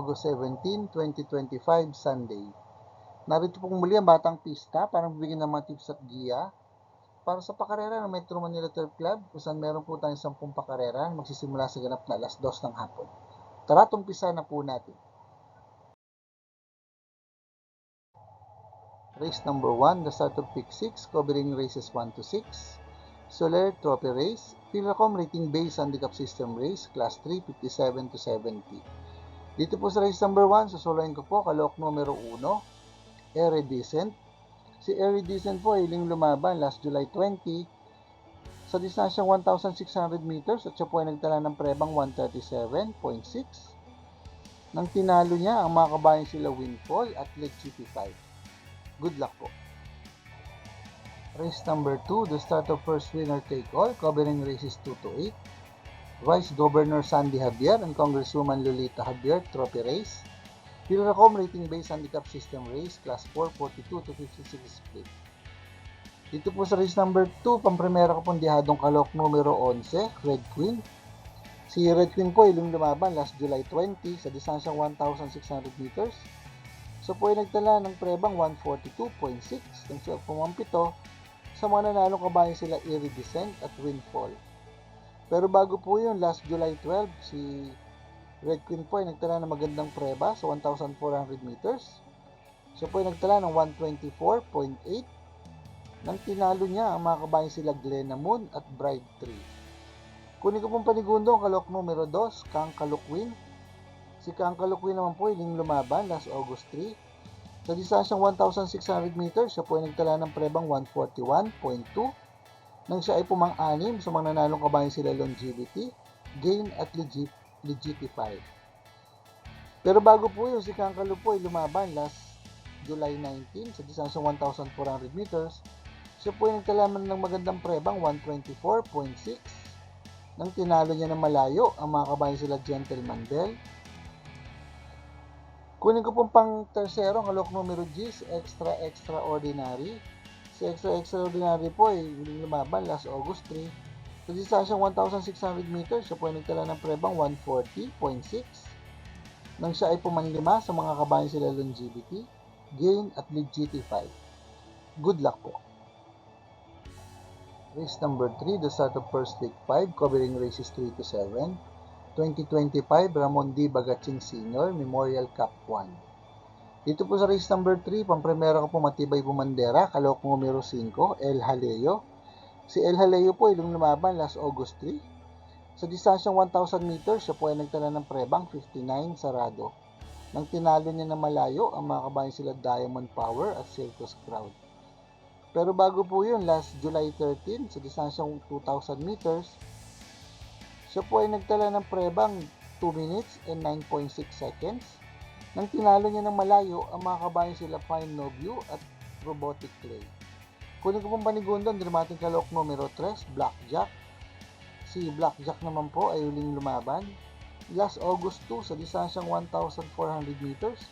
August 17, 2025, Sunday. Narito pong muli ang Batang Pista para magbigyan ng mga tips at giya para sa pakarera ng Metro Manila Turf Club kung saan meron po tayong 10 pakarera na magsisimula sa ganap na alas 2 ng hapon. Tara, tumpisa na po natin. Race number 1, the start of pick 6, covering races 1 to 6. Soler Trophy Race, Pilacom Rating Base Handicap System Race, Class 3, 57 to 70. Dito po sa race number 1, susulayin ko po kalok numero 1, Iridescent. Si Iridescent po ay hiling lumaban last July 20 sa distansyang 1,600 meters at siya po ay nagtala ng prebang 137.6. Nang tinalo niya ang mga kabayan sila Windfall at Lake GP5. Good luck po. Race number 2, the start of first winner take all, covering races 2 to 8. Vice Governor Sandy Javier and Congresswoman Lolita Javier Trophy Race. Pilracom Rating Base Handicap System Race Class 4 42 to 56 split. Dito po sa race number 2, pampremera ko pong dihadong kalok numero 11, Red Queen. Si Red Queen po ilang lumaban last July 20 sa distansyang 1,600 meters. So po ay nagtala ng prebang 142.6 nang siya pumampito sa mga nanalong kabayan sila Iridescent at Windfall. Pero bago po yun, last July 12, si Red Queen po ay nagtala ng magandang preba sa 1,400 meters. Siya po ay nagtala ng 124.8 nang tinalo niya ang mga kabayan sila Glenna Moon at Bride 3. Kunin ko pong panigundo ang kalok numero 2, Kang Kalukwin. Si Kang Kalukwin naman po ay lumaban last August 3. Sa distansyang 1,600 meters, siya po ay nagtala ng prebang 141.2 nang siya ay pumang-anim sa mga nanalong kabayan sila Longevity, Gain at Legit, Legitify. Pero bago po yun, si Kankalo po ay lumaban last July 19 sa distansyang 1,400 meters. Siya po ay nagkalaman ng magandang prebang 124.6 nang tinalo niya ng malayo ang mga kabayan sila Gentleman Bell. Kunin ko pong pang tersero ang alok numero G, si Extra Extraordinary. Si Extra Extraordinary po ay huling lumaban last August 3. Sa distansyang 1,600 meters, siya po ay nagtala ng prebang 140.6. Nang siya ay pumanlima sa mga kabayan sila Longevity, Gain at Legitify. Good luck po. Race number 3, the start of first week 5, covering races 3 to 7. 2025 Ramon D. Bagaching Sr. Memorial Cup 1. Dito po sa race number 3, pampremera ko po Matibay Bumandera, kalok numero 5, El Haleo. Si El Haleo po ilang lumaban last August 3. Sa distansyang 1,000 meters, siya po ay nagtala ng prebang 59 sarado. Nang tinalo niya na malayo, ang mga kabayan sila Diamond Power at Circus Crowd. Pero bago po yun, last July 13, sa distansyang 2,000 meters, siya po ay nagtala ng prebang 2 minutes and 9.6 seconds. Nang tinalo niya ng malayo, ang mga kabayan sila Fine No View at Robotic Clay. Kunin ko pong panigundo ang dramatic kalok numero 3, Blackjack. Si Blackjack naman po ay huling lumaban. Last August 2 sa distansyang 1,400 meters.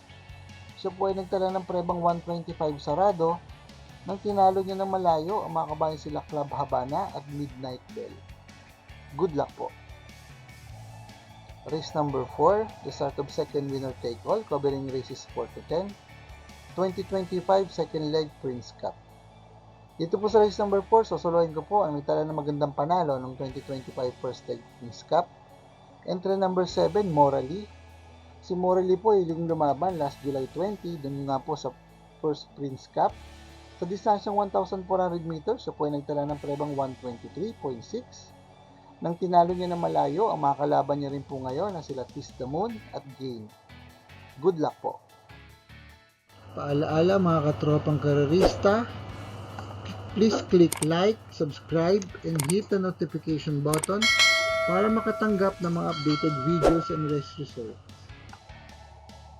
Siya po ay nagtala ng prebang 125 sarado. Nang tinalo niya ng malayo, ang mga kabayan sila Club Habana at Midnight Bell. Good luck po. Race number 4, the start of second winner take all, covering races 4 to 10. 2025 second leg Prince Cup. Dito po sa race number 4, susuluhin ko po ang may tala ng magandang panalo ng 2025 first leg Prince Cup. Entry number 7, Morally. Si Morally po ay yung lumaban last July 20, dun nga po sa first Prince Cup. Sa distansyang 1,400 meters, siya po ay nagtala ng prebang 123.6. Nang tinalo niya na malayo, ang mga kalaban niya rin po ngayon na sila Tis the Moon at Gain. Good luck po. Paalaala mga katropang karerista, please click like, subscribe, and hit the notification button para makatanggap ng mga updated videos and race results.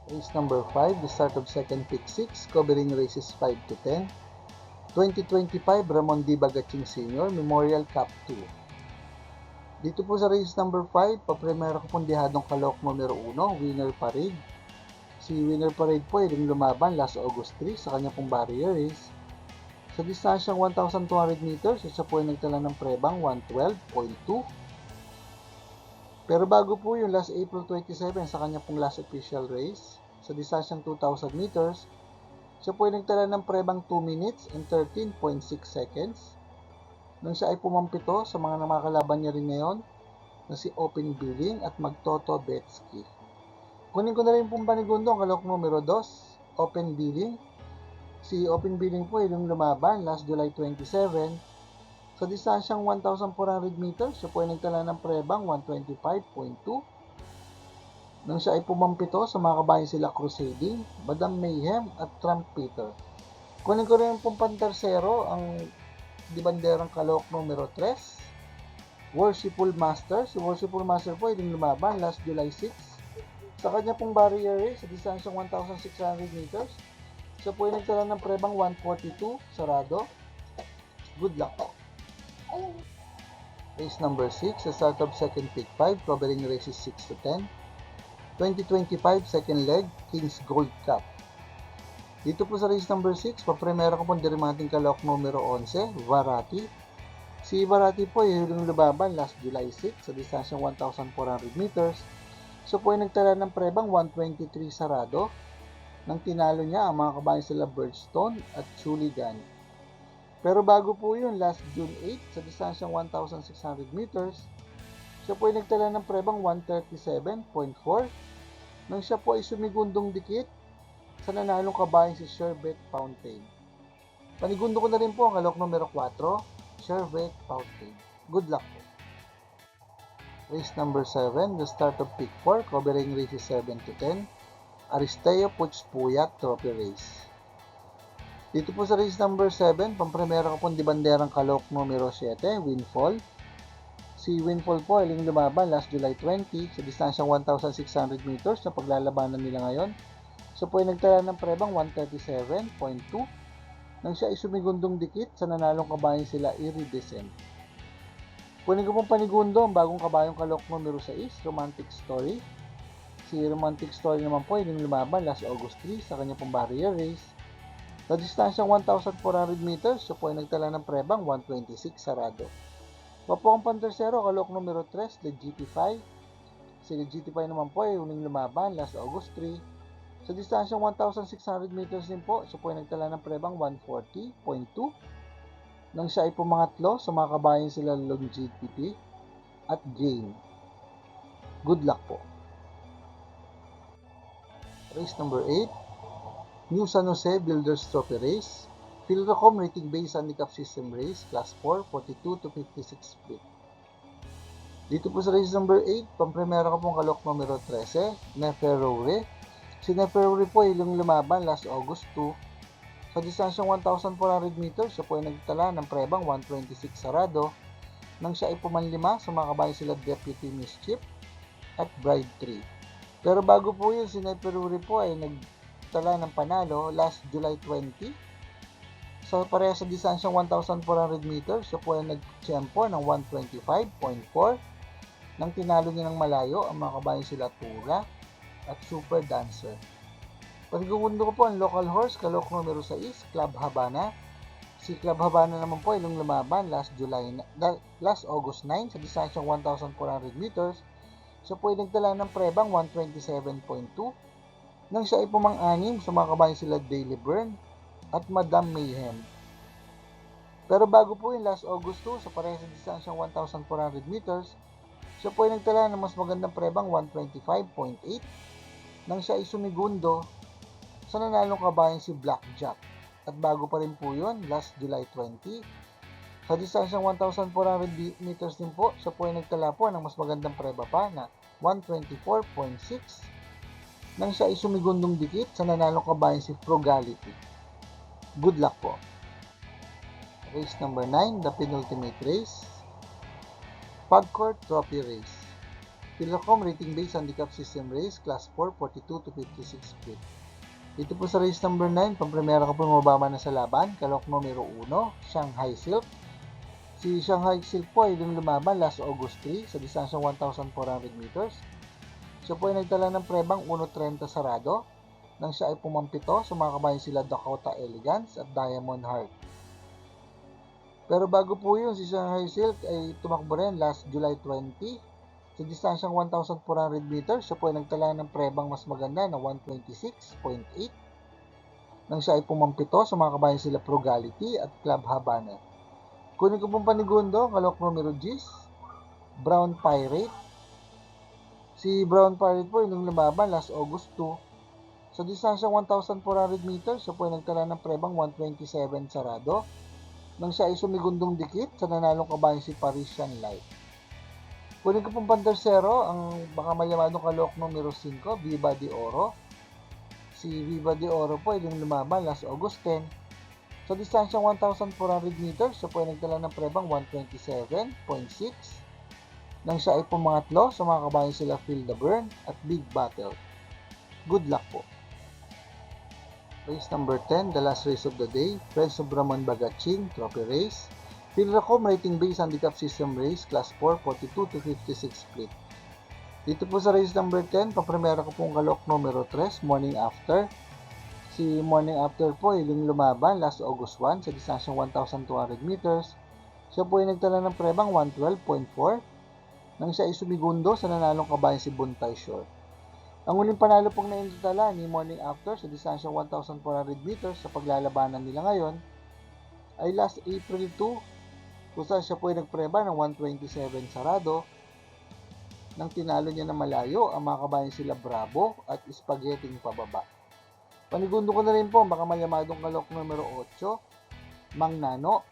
Race number 5, the start of second pick 6, covering races 5 to 10. 2025 Ramon D. Bagaching Sr. Memorial Cup 2. Dito po sa race number 5, papremera ko pong dihadong kalok numero 1, Winner Parade. Si Winner Parade po ay lumaban last August 3 sa kanya pong barrier race. Sa distansyang 1,200 meters, siya po ay nagtala ng prebang 112.2. Pero bago po yung last April 27 sa kanya pong last official race, sa distansyang 2,000 meters, siya po ay nagtala ng prebang 2 minutes and 13.6 seconds. Nang siya ay pumampito sa mga namakalaban niya rin ngayon, na si Open Billing at Magtoto Betsky. Kunin ko na rin pong panigundo ang kalok numero 2, Open Billing. Si Open Billing po ay lumaban last July 27 sa distansyang 1,400 meters, siya po ay nagtala ng prebang 125.2. Nang siya ay pumampito sa mga kabayan sila Crusading, Madam Mayhem at Trump Peter. Kunin ko rin pong pantersero ang di banderang kalok numero 3, Worshipful Master. Si Worshipful Master po ay lumaban last July 6. Sa kanya pong barrier race sa distansyang 1,600 meters, siya po ay nagtala ng prebang 142 sarado. Good luck po. Race number 6, sa start of second pick 5, covering races 6 to 10. 2025 second leg, Kings Gold Cup. Dito po sa race number 6, papremera ko pong dirimating kalok numero 11, Varati. Si Varati po ay huling lubaban last July 6 sa distansyang 1,400 meters. So po ay nagtala ng prebang 123 sarado nang tinalo niya ang mga kabayan sila Birdstone at Chuligan. Pero bago po yun, last June 8, sa distansyang 1,600 meters, siya po ay nagtala ng prebang 137.4 nang siya po ay sumigundong dikit sa nanalong kabayan si Sherbet Fountain. Panigundo ko na rin po ang kalok numero 4, Sherbet Fountain. Good luck po. Race number 7, the start of pick 4, covering races 7 to 10, Aristeo Puchpuyat Trophy Race. Dito po sa race number 7, pampremera ko pong di banderang kalok numero 7, Windfall. Si Windfall po ay lumaban last July 20 sa distansyang 1,600 meters na paglalabanan nila ngayon. So po ay nagtala ng prebang 137.2 nang siya ay sumigundong dikit sa nanalong kabayan sila Iridescent. Kunin ko pong panigundo ang bagong kabayong kalok numero 6, Romantic Story. Si Romantic Story naman po ay ling lumaban last August 3 sa kanya pong barrier race. Sa distansyang 1,400 meters, siya po ay nagtala ng prebang 126 sarado. Wapo ang pantersero, kalok numero 3, the GT5. Si GT5 naman po ay uling lumaban last August 3. Sa distansyang 1,600 meters din po, siya po ay nagtala ng prebang 140.2. Nang siya ay pumangatlo sa mga kabayan sila Longevity at Gain. Good luck po. Race number 8, New San Jose Builders Trophy Race. Philrocom Rating Based Handicap System Race, Class 4, 42 to 56 feet. Dito po sa race number 8, pampremera ko pong kalok numero 13, Neferore. Si Neferore po ay lumaban last August 2. Sa distansyang 1,400 meters, siya po ay nagtala ng prebang 126 sarado nang siya ay pumanlima kabayan sila Deputy Mischief at Bride 3. Pero bago po yun, si Neferure po ay nag tala ng panalo last July 20. So, pareha sa distansyang 1,400 meters, siya po ay nag-tiyempo ng 125.4 nang tinalo niya ng malayo ang mga kabayan sila Tura at Super Dancer. Pagkukundo ko po ang local horse, kalok numero 6, Club Habana. Si Club Habana naman po ay nung lumaban last July, na- last August 9 sa distansyang 1,400 meters. Siya po ay nagtala ng prebang 127.2 nang siya ay pumang-anim sa mga kabayan sila Daily Burn at Madam Mayhem. Pero bago po yung last August 2 sa parehas sa distansyang 1,400 meters, siya po ay nagtala ng mas magandang prebang 125.8 nang siya ay sumigundo sa nanalong kabayan si Blackjack. At bago pa rin po yun, last July 20, sa distansyang 1,400 meters din po, siya po ay nagtala po ng mas magandang preba pa na 124.6 nang siya ay sumigundong dikit sa nanalong kabayan si Frugality. Good luck po. Race number 9, the penultimate race. Pagcourt Trophy Race. Philocom Rating Based Handicap System Race, Class 4, 42 to 56 feet. Dito po sa race number 9, pampremera ko po mababa na sa laban, kalok numero 1, Shanghai Silk. Si Shanghai Silk po ay lumaban last August 3 sa distansyang 1,400 meters. Siya po ay nagtala ng prebang 1.30 sarado nang siya ay pumampito sa mga kabayan sila Dakota Elegance at Diamond Heart. Pero bago po yun, si Shanghai Silk ay tumakbo rin last July 20 Sa distansyang 1,400 meters, siya po ay nagtala ng prebang mas maganda na 126.8 nang siya ay pumampito sa mga kabayan sila Frugality at Club Habana. Kunin ko pong panigundo, kalok numero G's, Brown Pirate. Si Brown Pirate po yung lumaban last August 2. Sa distansyang 1,400 meters, siya po ay nagtala ng prebang 127 sarado nang siya ay sumigundong dikit sa nanalong kabayan si Parisian Light. Kunin ko pong pantersero ang baka mayamadong kalok numero 5, Viva de Oro. Si Viva de Oro po ay lumaban last August 10. Sa distansyang 1,400 meters, siya po ay nagtala ng prebang 127.6 nang siya ay pumangatlo sa mga kabayan sila Phil the Burn at Big Battle. Good luck po. Race number 10, the last race of the day, Friends of Ramon Bagaching, Trophy Race. Pilracom Rating Base Handicap System Race, Class 4, 42 to 56 split. Dito po sa race number 10, paprimera ko pong kalok numero 3, morning after. Si morning after po ay yung lumaban last August 1 sa distansyang 1,200 meters. Siya po ay nagtala ng prebang 112.4 nang siya ay sumigundo sa nanalong kabayan si Buntay Shore. Ang uling panalo pong naintala ni Morning After sa distansyang 1,400 meters sa paglalabanan nila ngayon ay last April 2 kung saan siya po ay nagpreba ng 127 sarado nang tinalo niya na malayo ang mga kabayan sila Bravo at Spaghetting pababa. Panigundo ko na rin po baka mayamadong kalok numero 8 Mang Nano.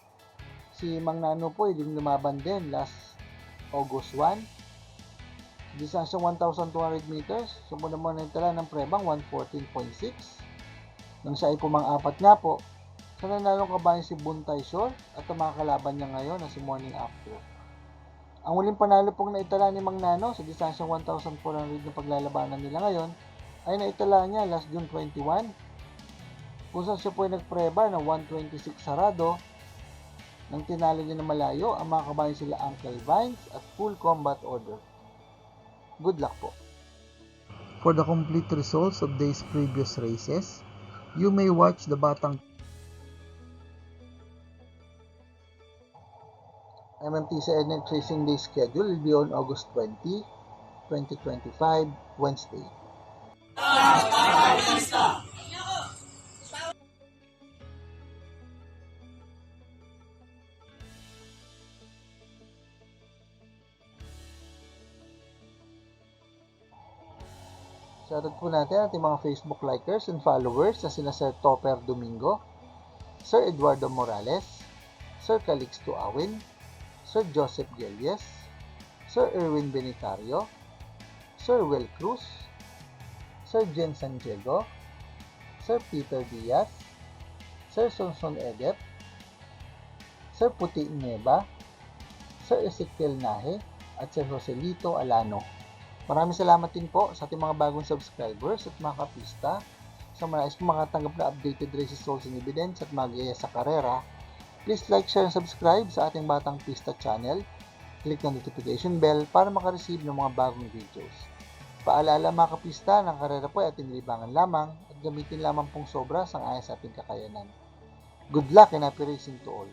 Si Mang Nano po ay lumaban din last August 1 distansyang 1,200 meters, sumunod mo na tala ng prebang 114.6. Nang siya ay pumang-apat nga po, sa nanalong kabayan si Buntay Shore at ang mga kalaban niya ngayon na si Morning After. Ang uling panalo pong naitala ni Mang Nano sa distansyang 1,400 na paglalabanan nila ngayon ay naitala niya last June 21 kung saan siya po ay nagpreba ng 126 sarado nang tinalo niya na malayo ang mga kabayan sila Uncle Vines at Full Combat Order. Good luck po. For the complete results of these previous races, you may watch the Batang MMTC NX Racing Day schedule will be on August 20, 2025, Wednesday. Shoutout po natin ating mga Facebook likers and followers na sina Sir Topper Domingo, Sir Eduardo Morales, Sir Calixto Awin, Sir Joseph Gelies, Sir Erwin Benitario, Sir Will Cruz, Sir Jen Santiago, Sir Peter Diaz, Sir Sonson Edep, Sir Puti Neba, Sir Ezekiel Nahe, at Sir Joselito Alano. Maraming salamat din po sa ating mga bagong subscribers at mga kapista sa mga nais makatanggap na updated races results and evidence at mag sa karera. Please like, share, and subscribe sa ating Batang Pista channel. Click ng notification bell para makareceive ng mga bagong videos. Paalala mga kapista, ng karera po ay ating libangan lamang at gamitin lamang pong sobra sang ayon sa ating kakayanan. Good luck and happy racing to all!